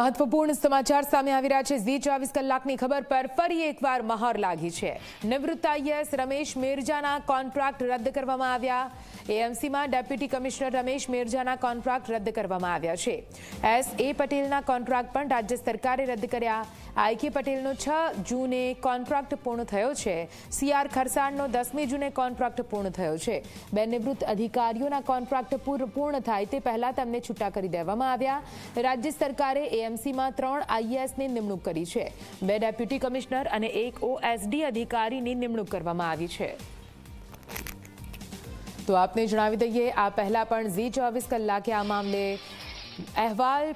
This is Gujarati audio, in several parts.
મહત્વપૂર્ણ સમાચાર સામે આવી રહ્યા છે. ઝી ચોવીસ કલાકની ખબર પર ફરી એકવાર મહોર લાગી છે. નિવૃત્ત આઈએએસ રમેશ મેરજાના કોન્ટ્રાક્ટ રદ કરવામાં આવ્યા. એએમસીમાં ડેપ્યુટી કમિશનર રમેશ મેરજાના કોન્ટ્રાક્ટ રદ કરવામાં આવ્યા છે. એસ એ પટેલના કોન્ટ્રાક્ટ પણ રાજ્ય સરકારે રદ કર્યા. આઈ કે પટેલનો છ જૂને કોન્ટ્રાક્ટ પૂર્ણ થયો છે. સીઆર ખરસાણનો દસમી જૂને કોન્ટ્રાક્ટ પૂર્ણ થયો છે. બે નિવૃત્ત અધિકારીઓના કોન્ટ્રાક્ટ પૂર- પૂર્ણ થાય તે પહેલા તેમને છૂટા કરી દેવામાં આવ્યા. રાજ્ય સરકારે એએમસીમાં ત્રણ આઈએએસની નિમણૂક કરી છે. બે ડેપ્યુટી કમિશનર અને એક ઓએસડી અધિકારીની નિમણૂક કરવામાં આવી છે. તો આપને જણાવી દઈએ, આ પહેલા પણ ઝી ચોવીસ કલાકે આ મામલે અહેવાલ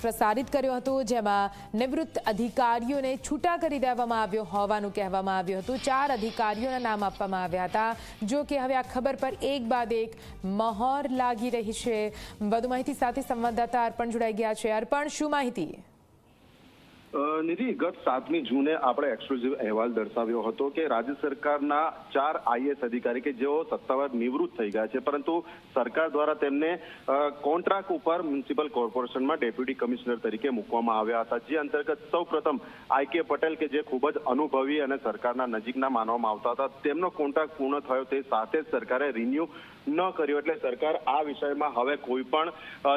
પ્રસારિત કર્યો હતો, જેમાં નિવૃત્ત અધિકારીઓને છૂટા કરી દેવામાં આવ્યો હોવાનું કહેવામાં આવ્યું હતું. ચાર અધિકારીઓના નામ આપવામાં આવ્યા હતા. જો કે હવે આ ખબર પર એક બાદ એક મહોર લાગી રહી છે. વધુ માહિતી સાથે સંવાદદાતા અર્પણ જોડાઈ ગયા છે. અર્પણ, શું માહિતી? નિધિ, ગત સાતમી જૂને આપણે એક્સક્લુઝિવ અહેવાલ દર્શાવ્યો હતો કે રાજ્ય સરકારના ચાર આઈએસ અધિકારી કે જેઓ સત્તાવાર નિવૃત્ત થઈ ગયા છે, પરંતુ સરકાર દ્વારા તેમને કોન્ટ્રાક્ટ ઉપર મ્યુનિસિપલ કોર્પોરેશનમાં ડેપ્યુટી કમિશનર તરીકે મૂકવામાં આવ્યા હતા, જે અંતર્ગત સૌ પ્રથમ આઈ પટેલ કે જે ખૂબ જ અનુભવી અને સરકારના નજીકના માનવામાં આવતા હતા, તેમનો કોન્ટ્રાક્ટ પૂર્ણ થયો તે સાથે જ સરકારે રિન્યુ ન કર્યો એટલે સરકાર આ વિષયમાં હવે કોઈ પણ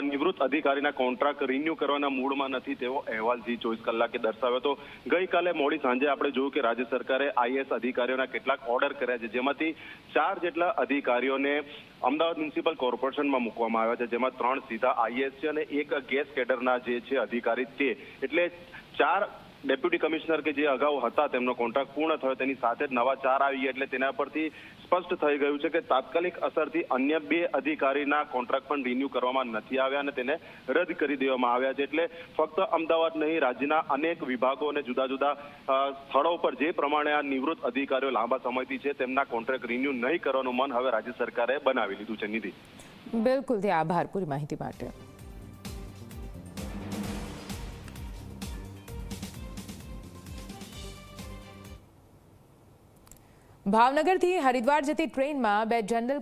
નિવૃત્ત અધિકારીના કોન્ટ્રાક્ટ રિન્યુ કરવાના મૂડમાં નથી તેવો અહેવાલ જી ચોવીસ કલાકે દર્શાવ્યો હતો. ગઈકાલે મોડી સાંજે આપણે જોયું કે રાજ્ય સરકારે આઈએસ અધિકારીઓના કેટલાક ઓર્ડર કર્યા છે. જેમાંથી ચાર જેટલા અધિકારીઓને અમદાવાદ મ્યુનિસિપલ કોર્પોરેશનમાં મૂકવામાં આવ્યા છે. જેમાં ત્રણ સીધા આઈએસ છે અને એક ગેસ કેડરના જે છે અધિકારી તે. એટલે ચાર ડેપ્યુટી કમિશનર કે જે અગાઉ હતા, તેમનો કોન્ટ્રાક્ટ પૂર્ણ થયો, તેની સાથે જ નવા ચાર આવી એટલે તેના પરથી સ્પષ્ટ થઈ ગયું છે કે તાત્કાલિક અસરથી અન્ય બે અધિકારીના કોન્ટ્રાક્ટ પણ રિન્યુ કરવામાં નથી આવ્યા અને તેને રદ કરી દેવામાં આવ્યા છે. એટલે ફક્ત અમદાવાદ નહીં, રાજ્યના અનેક વિભાગો અને જુદા જુદા સ્થળો પર જે પ્રમાણે આ નિવૃત્ત અધિકારીઓ લાંબા સમયથી છે, તેમના કોન્ટ્રાક્ટ રિન્યુ નહીં કરવાનું મન હવે રાજ્ય સરકારે બનાવી લીધું છે, નિધિ. બિલકુલ આભાર પૂરી માહિતી માટે. ભાવનગરથી હરિદ્વાર જતી ટ્રેનમાં બે જનરલ